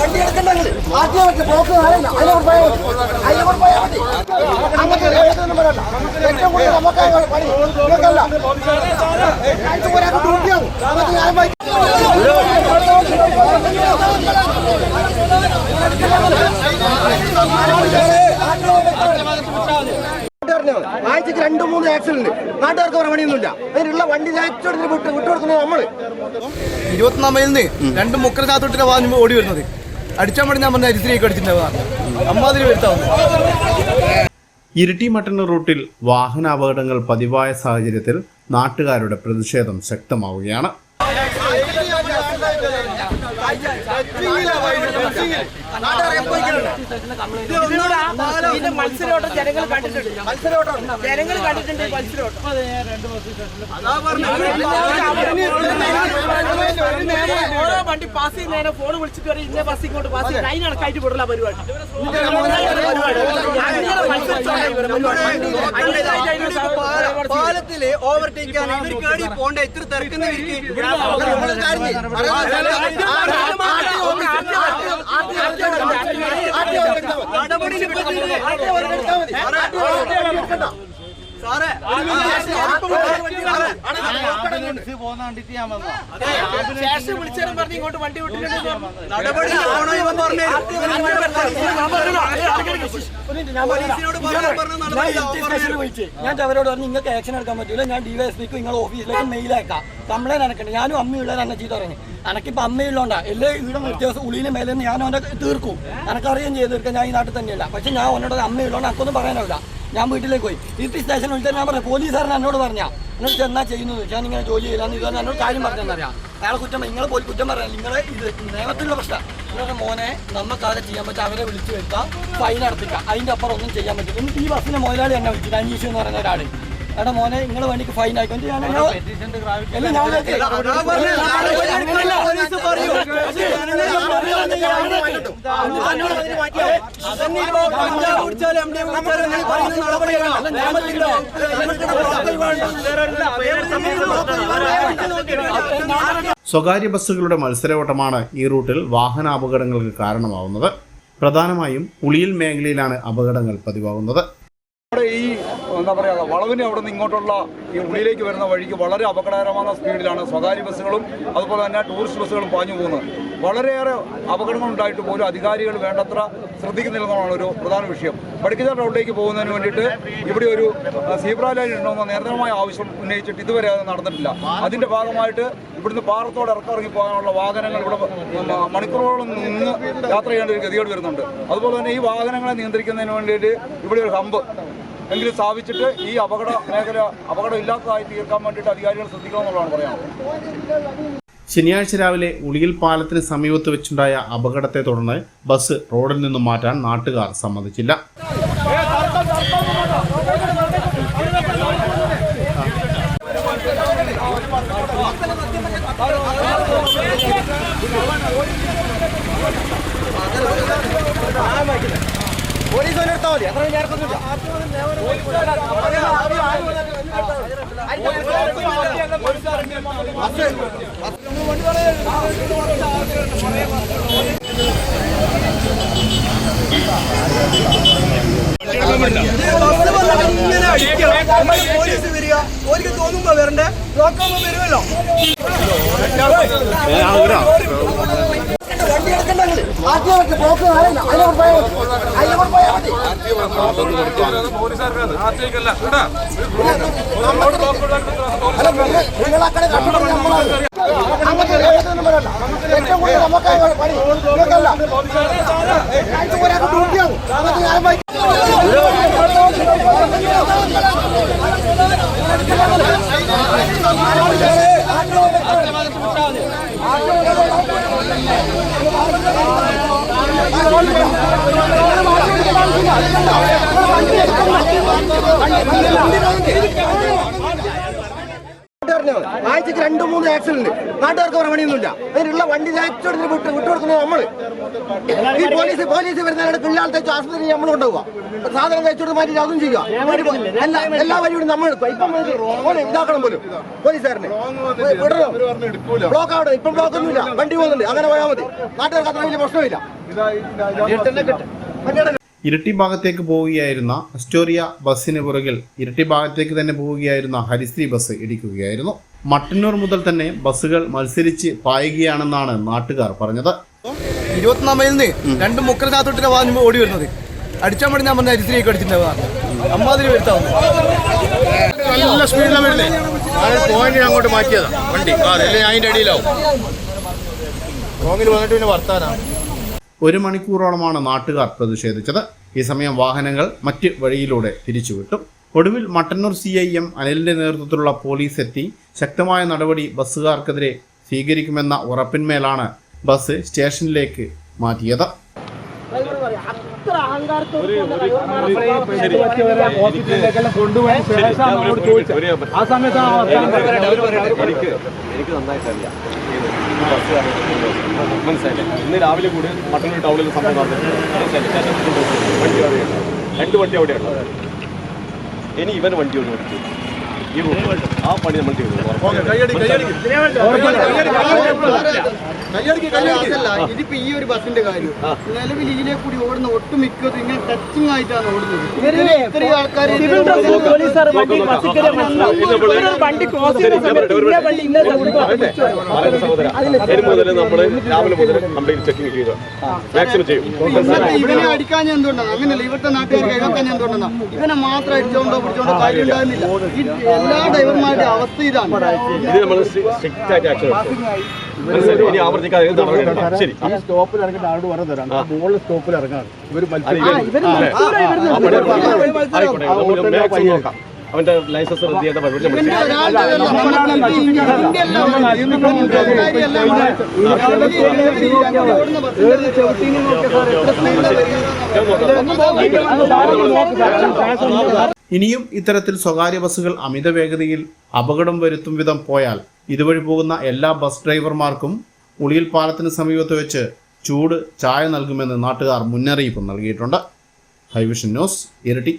വണ്ടി ആഴ്ചക്ക് രണ്ട് മൂന്ന് ആക്സിഡന്റ് നാട്ടുകാർക്ക് വേറെ പണിയൊന്നുമില്ല. അതിനുള്ള വണ്ടി ഏറ്റവും വിട്ട് വിട്ടുകൊടുക്കുന്നത് നമ്മൾ. ഇരുപത്തിനാല് മൈലിന് രണ്ട് മുക്കര ചാത്തോട്ടിന്റെ വാഹനം ഓടി വരുന്നത്. അടിച്ചാൽ മതി ഞാൻ പറഞ്ഞ അരിസിലേക്ക് അടിച്ചിട്ടുണ്ടാവുക. അമ്മാതിരി വരുത്താവുന്നത് ഇരിട്ടി മട്ടന്നൂർ റൂട്ടിൽ വാഹന അപകടങ്ങൾ പതിവായ സാഹചര്യത്തിൽ നാട്ടുകാരുടെ പ്രതിഷേധം ശക്തമാവുകയാണ്. മത്സരോട്ടം ജനങ്ങൾ കണ്ടിട്ടുണ്ട്. ജനങ്ങൾ കണ്ടിട്ടുണ്ട് മത്സരോട്ടം. വണ്ടി പാസ് ചെയ്യുന്നതിനെ ഫോൺ വിളിച്ചിട്ട് വരെ ഇന്ന ബസ് ഇങ്ങോട്ട് പാസ് ചെയ്യും അതിന് കണക്കായിട്ട് വിടുന്ന പരിപാടി പാലത്തിൽ ഓവർടേക്ക് ഇവർ കേടി പോണ്ട എത്ര തിരക്കുന്ന സ്റ്റേഷൻ വിളിച്ചാലും പറഞ്ഞ് ഇങ്ങോട്ട് വണ്ടി വിട്ടിട്ടുണ്ട്. നടപടി ആണോ ഇവൻ പറഞ്ഞേ ഞാൻ അവരോട് പറഞ്ഞു നിങ്ങൾക്ക് ആക്ഷൻ എടുക്കാൻ പറ്റില്ല ഞാൻ ഡിവൈഎസ്പിക്ക് നിങ്ങൾ ഓഫീസിലേക്ക് മെയിൽ അയക്കാം. കംപ്ലൈന്റ് അനക്കണ്ട്. ഞാനും അമ്മയുള്ള എന്നെ തുടങ്ങി പറഞ്ഞു. അനക്കിപ്പോ അമ്മയുള്ളോണ്ടാ എല്ലാ ഇവിടെ വ്യത്യാസം ഉള്ളിന് മേലെ ഞാൻ അവനെ തീർക്കും. അനക്കറിയാൻ ചെയ്ത് തീർക്കാൻ ഞാൻ ഈ നാട്ടിൽ തന്നെയല്ല. പക്ഷെ ഞാൻ അവനോട് അമ്മയുള്ളതുകൊണ്ട് അനക്കൊന്നും പറയാനാവില്ല. ഞാൻ വീട്ടിലേക്ക് പോയി. ഈ സ്റ്റേഷൻ വിളിച്ചാൽ ഞാൻ പറഞ്ഞു പോലീസുകാരൻ എന്നോട് പറഞ്ഞാ എന്നോട് ചെന്നാ ചെയ്യുന്നത്? ഞാൻ ഇങ്ങനെ ജോലി ചെയ്യില്ലാന്ന് ഇത് എന്നോട് കാര്യം പറഞ്ഞെന്നറിയാം അയാളെ കുറ്റം നിങ്ങൾ പോയി കുറ്റം പറഞ്ഞാൽ നിങ്ങളെ ഇത് നിയമത്തിലുള്ള പ്രശ്നം. നിങ്ങളുടെ മോനെ നമുക്കാരെ ചെയ്യാൻ പറ്റുക അവരെ വിളിച്ചു വരുത്താം ഫൈൻ അടപ്പിക്കാം. അതിന്റെ അപ്പുറം ഒന്നും ചെയ്യാൻ പറ്റില്ല. ഈ ബസ്സിന്റെ മുതലാളി എന്നെ വിളിച്ചു അനീഷ് എന്ന് പറയുന്ന ഒരാൾ. എടാ മോനെ നിങ്ങളെ വണ്ടിക്ക് ഫൈൻ ആയിക്കൊണ്ട് ഞാൻ. സ്വകാര്യ ബസ്സുകളുടെ മത്സരയോട്ടമാണ് ഈ റൂട്ടിൽ വാഹന അപകടങ്ങൾക്ക് കാരണമാവുന്നത് പ്രധാനമായും പുളിയിൽ മേഖലയിലാണ് അപകടങ്ങൾ പതിവാകുന്നത് നമ്മുടെ ഈ എന്താ പറയുക വളവിന് അവിടെ നിന്ന് ഇങ്ങോട്ടുള്ള ഈ ഉള്ളിലേക്ക് വരുന്ന വഴിക്ക് വളരെ അപകടകരമായ സ്പീഡിലാണ് സ്വകാര്യ ബസ്സുകളും അതുപോലെ തന്നെ ടൂറിസ്റ്റ് ബസ്സുകളും പാഞ്ഞു പോകുന്നത്. വളരെയേറെ അപകടങ്ങൾ ഉണ്ടായിട്ട് പോലും അധികാരികൾ വേണ്ടത്ര ശ്രദ്ധിക്കുന്നില്ലെന്നാണ് ഒരു പ്രധാന വിഷയം. പടിക്കച്ചാൽ റോഡിലേക്ക് പോകുന്നതിന് വേണ്ടിയിട്ട് ഇവിടെ ഒരു സീബ്ര ലൈൻ ഉണ്ടോയെന്ന നിരന്തരമായ ആവശ്യം ഉന്നയിച്ചിട്ട് ഇതുവരെ അത് നടന്നിട്ടില്ല. അതിന്റെ ഭാഗമായിട്ട് ഇവിടുന്ന് പാറത്തോട് ഇറക്കിറങ്ങി പോകാനുള്ള വാഹനങ്ങൾ ഇവിടെ മണിക്കൂറുകളും നിന്ന് യാത്ര ചെയ്യേണ്ട ഒരു ഗതികേട് വരുന്നുണ്ട്. അതുപോലെ തന്നെ ഈ വാഹനങ്ങളെ നിയന്ത്രിക്കുന്നതിന് വേണ്ടിയിട്ട് ഇവിടെ ഒരു ഹമ്പ് എങ്കിലും സ്ഥാപിച്ചിട്ട് ഈ അപകട മേഖല അപകടം ഇല്ലാത്തതായി തീർക്കാൻ വേണ്ടിയിട്ട് അധികാരികൾ ശ്രദ്ധിക്കണമെന്നുള്ളതാണ് പറയാം ശനിയാഴ്ച രാവിലെ ഉളിയിൽ പാലത്തിന് സമീപത്ത് വെച്ചുണ്ടായ അപകടത്തെ തുടർന്ന് ബസ് റോഡിൽ നിന്നും മാറ്റാൻ നാട്ടുകാർ സമ്മതിച്ചില്ല. പോലീസ് എടുത്താൽ മതി. അത്ര നേരത്തൊന്നുമില്ല പോലീസ് വരിക ഓർക്ക് തോന്നുമ്പോ വരണ്ടേ നോക്കുമ്പോ വരുമല്ലോ കൂടുതൽ നമുക്ക് പണി. നിങ്ങൾക്കല്ല. ഒരാൾക്ക് ഡ്യൂട്ടിയാണ് ആഴ്ചക്ക് രണ്ട് മൂന്ന് ആക്സിഡന്റ് നാട്ടുകാർക്ക് വേറെ പണിയൊന്നുമില്ല. അതിനുള്ള വണ്ടി ആക്സിഡന്റ് വിട്ട് വിട്ടുകൊടുക്കുന്നത് നമ്മൾ. ഈ പോലീസ് പോലീസ് വരുന്നതിനിടെ പിള്ളേർ തയ്ച്ചു ആശുപത്രി നമ്മൾ കൊണ്ടുപോകുക സാധനം തയ്ച്ചോട് മാറ്റി അതും ചെയ്യുക. എല്ലാ എല്ലാ വഴിയും നമ്മൾ ഇതാക്കണം പോലും. പോലീസുകാരനെ. ബ്ലോക്ക് ആവണം. ഇപ്പം ബ്ലോക്ക് ഒന്നുമില്ല. വണ്ടി പോകുന്നുണ്ട്. അങ്ങനെ പോയാൽ മതി. നാട്ടുകാർക്ക് അത്ര വലിയ പ്രശ്നമില്ല. ഇരട്ടി ഭാഗത്തേക്ക് പോവുകയായിരുന്ന അസ്റ്റോറിയ ബസ്സിന് പുറകിൽ ഇരട്ടി ഭാഗത്തേക്ക് തന്നെ പോവുകയായിരുന്ന ഹരിശ്രീ ബസ് ഇടിക്കുകയായിരുന്നു. മട്ടന്നൂർ മുതൽ തന്നെ ബസ്സുകൾ മത്സരിച്ച് പായുകയാണെന്നാണ് നാട്ടുകാർ പറഞ്ഞത്. ഇരുപത്തൊന്നാം മൈലിൽ നിന്ന് രണ്ട് വാഹനം ഓടി വരുന്നത്. അടിച്ചാൽ മതി ഞാൻ പറഞ്ഞ അരിശ്രീയൊക്കെ അടിച്ചിട്ടുണ്ടാവുക അമ്മാതിരി വരുത്താവും നല്ല സ്പീഡിലാണ് വരുന്നത് ഞാൻ പോയിന്റ് അങ്ങോട്ട് വണ്ടി അടിയിലാവും. റോങ്ങിൽ വന്നിട്ട് പിന്നെ വർത്താനാ. ഒരു മണിക്കൂറോളമാണ് നാട്ടുകാർ പ്രതിഷേധിച്ചത്. ഈ സമയം വാഹനങ്ങൾ മറ്റ് വഴിയിലൂടെ തിരിച്ചുവിട്ടു. ഒടുവിൽ മട്ടന്നൂർ സി ഐ എം അനിലിന്റെ നേതൃത്വത്തിലുള്ള പോലീസ് എത്തി ശക്തമായ നടപടി ബസ്സുകാർക്കെതിരെ സ്വീകരിക്കുമെന്ന ഉറപ്പിന്മേലാണ് ബസ് സ്റ്റേഷനിലേക്ക് മാറ്റിയത്. അത്ര അഹങ്കാരത്തോടെ ആ സമയത്താണ് എനിക്ക് എനിക്ക് നന്നായിട്ട് അറിയാം ബസ്സുകാരെ മനസ്സിലായില്ലേ ഇന്ന് രാവിലെ കൂടി മട്ടന്നൂർ ടൗണിൽ സംഭവം നടന്നിട്ടുണ്ട്? വണ്ടി അവിടെയുണ്ട് രണ്ട് വണ്ടി അവിടെയുണ്ട് ഇനി ഇവൻ വണ്ടി ഒന്ന് ഓടിച്ചു ഈ റൂട്ട് ആ പണി നമ്മൾ ചെയ്തു ഇതിപ്പോ ഈ ഒരു ബസിന്റെ കാര്യം. നിലവിൽ ഇതിലെ കൂടി ഓടുന്ന ഒട്ടുമിക്കതും ഇങ്ങനെ ടച്ചിങ് ആയിട്ടാണ് ഓടുന്നത്. ഇത്രയും ആൾക്കാർ മുതൽ രാവിലെ മുതൽ ചെയ്യുക. മാക്സിമം ചെയ്യും. ഇവനെ അടിക്കാൻ എന്തുകൊണ്ടാണ് അങ്ങനെയല്ല ഇവിടുത്തെ നാട്ടുകാർക്ക് കേൾക്കാൻ എന്തുകൊണ്ടാണ് ഇവനെ മാത്രം അടിച്ചോണ്ടോ പിടിച്ചോണ്ടോ കാര്യം ഉണ്ടാകുന്നില്ല. എല്ലാ ഡ്രൈവർമാരുടെ അവസ്ഥ ഇതാണ്. ഇത് നമ്മൾ സ്ട്രിക്റ്റ് ആയിട്ട് ആക്ഷൻ ശരി. സ്റ്റോപ്പിൽ ഇറങ്ങിയിട്ട് ആരോട് പറഞ്ഞു തരാം മുകളിൽ സ്റ്റോപ്പിൽ ഇറങ്ങാണ് ഇവർ അവന്റെ ലൈസൻസ് റദ്ദ് പരിപാടി ഇനിയും ഇത്തരത്തിൽ സ്വകാര്യ ബസ്സുകൾ അമിത വേഗതയിൽ അപകടം വരുത്തും വിധം പോയാൽ ഇതുവഴി പോകുന്ന എല്ലാ ബസ് ഡ്രൈവർമാർക്കും ഉളിയിൽ പാലത്തിന് സമീപത്ത് വെച്ച് ചൂട് ചായ നൽകുമെന്ന് നാട്ടുകാർ മുന്നറിയിപ്പ് നൽകിയിട്ടുണ്ട്. ഹൈവിഷൻ ന്യൂസ് ഇരട്ടി.